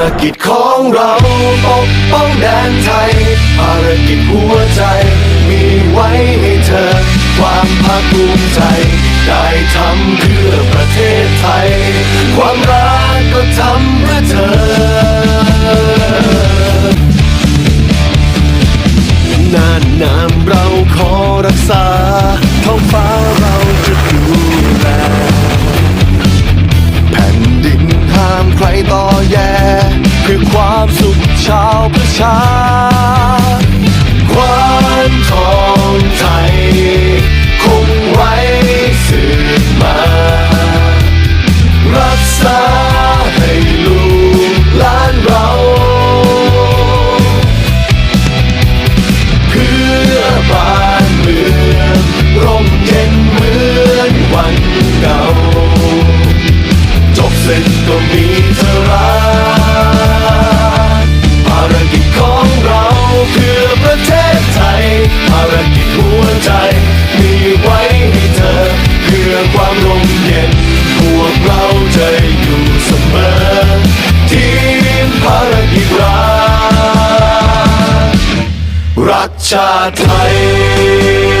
ารกิจของเราปกป้องแดนไทย ภารกิจหัวใจ มีไว้ให้เธอ ความภาคภูมิใจ ได้ทำเพื่อประเทศไทย ความรักก็ทำเพื่อเธอน่านน้ำเราขอรักษาท้องฟ้าเราจะดูแลแผ่นดินห้ามใครต่อแย่า มเย็น พวกเราจะอยู่เสมอ ทีมภารกิจรักรักชาติไทย